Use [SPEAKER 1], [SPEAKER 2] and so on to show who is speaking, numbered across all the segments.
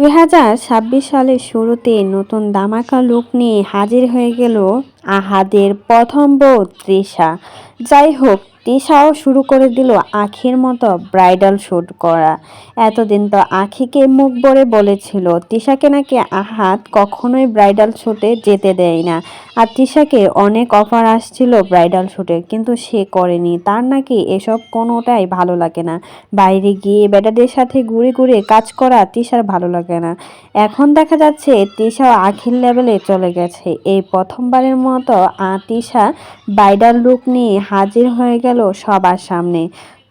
[SPEAKER 1] দুই হাজার ছাব্বিশ সালের শুরুতে নতুন দামাকা লুক নিয়ে হাজির হয়ে গেল আহাদের প্রথম বউ তৃষা। যাই হোক তৃষাও শুরু করে দিল আখির মতো ব্রাইডাল শ্যুট করা। এতদিন তো আখিকে মুখ ভরে বলেছিল তৃষাকে নাকি আহাত কখনোই ব্রাইডাল শ্যুটে যেতে দেয় না। আর তৃষাকে অনেক অফার আসছিল ব্রাইডাল শ্যুটে কিন্তু সে করেনি। তার নাকি এসব কোনোটাই ভালো লাগে না। বাইরে গিয়ে বেটাদের সাথে ঘুরে ঘুরে কাজ করা তৃষার ভালো লাগে না। এখন দেখা যাচ্ছে তৃষাও আখির লেভেলে চলে গেছে। এই প্রথমবারের মতো তৃষা ব্রাইডাল লুক নিয়ে হাজির হয়ে গেল সবার সামনে।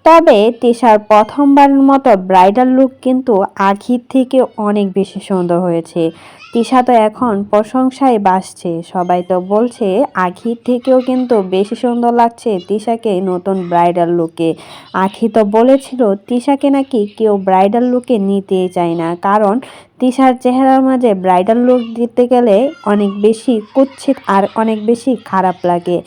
[SPEAKER 1] তবে তৃষার প্রথমবারের মতো ব্রাইডাল লুক কিন্তু আখির থেকে অনেক বেশি সুন্দর হয়েছে। তৃষা তো এখন প্রশংসায় বাসছে সবাই তো বলছে আখির থেকেও কিন্তু বেশি সুন্দর লাগছে তৃষাকে নতুন ব্রাইডাল লুকে আখি তো বলেছিল তৃষাকে নাকি কেউ ব্রাইডাল লুকে নিতেই চায় না। কারণ তৃষার চেহারার মাঝে ব্রাইডাল লুক দিতে গেলে অনেক বেশি কুচ্ছিত আর অনেক বেশি খারাপ লাগে।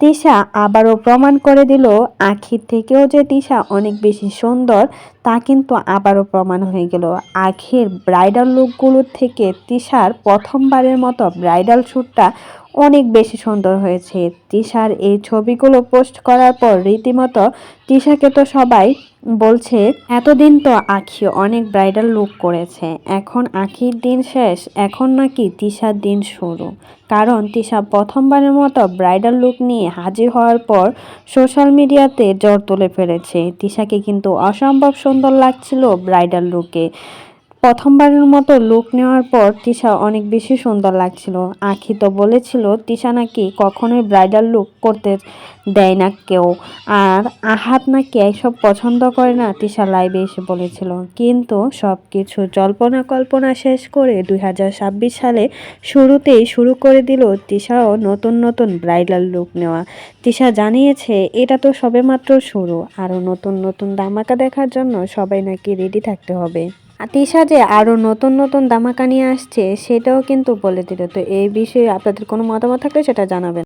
[SPEAKER 1] তিশা আবারও প্রমাণ করে দিল, আখির থেকেও যে তিশা অনেক বেশি সুন্দর, তা কিন্তু আবারও প্রমাণ হয়ে গেল। আখির ব্রাইডাল লুকগুলোর থেকে তিশার প্রথমবারের মতো ব্রাইডাল শ্যুটটা অনেক বেশি সুন্দর হয়েছে। তিশার এই ছবিগুলো পোস্ট করার পর রীতিমতো তিশাকে তো সবাই বলছে, এতদিন তো আখি অনেক ব্রাইডাল লুক করেছে। এখন আখির দিন শেষ, এখন নাকি তিশার দিন শুরু। কারণ তিশা প্রথমবারের মতো ব্রাইডাল লুক নিয়ে হাজির হওয়ার পর সোশ্যাল মিডিয়াতে জ্বর তুলে ফেলেছে। তিশাকে কিন্তু অসম্ভব সুন্দর লাগছিল ব্রাইডাল লুকে প্রথমবারের মতো লুক নেওয়ার পর তিশা অনেক বেশি সুন্দর লাগছিল। আখি তো বলেছিল, তিশা নাকি কখনোই ব্রাইডাল লুক করতে দেয় না কেউ। আর আহাত নাকি এইসব পছন্দ করে না, তিশা লাইভে এসে বলেছিল। কিন্তু সব কিছু জল্পনা কল্পনা শেষ করে দুই হাজার ছাব্বিশ সালে শুরুতেই শুরু করে দিল তিশাও নতুন নতুন ব্রাইডাল লুক নেওয়া। তিশা জানিয়েছে, এটা তো সবেমাত্র শুরু। আরও নতুন নতুন দামাকা দেখার জন্য সবাই নাকি রেডি থাকতে হবে। তিশা যে আরও নতুন নতুন দামাকা নিয়ে আসছে, সেটাও কিন্তু বলে দিল। তো এই বিষয়ে আপনাদের কোনো মতামত থাকলে সেটা জানাবেন।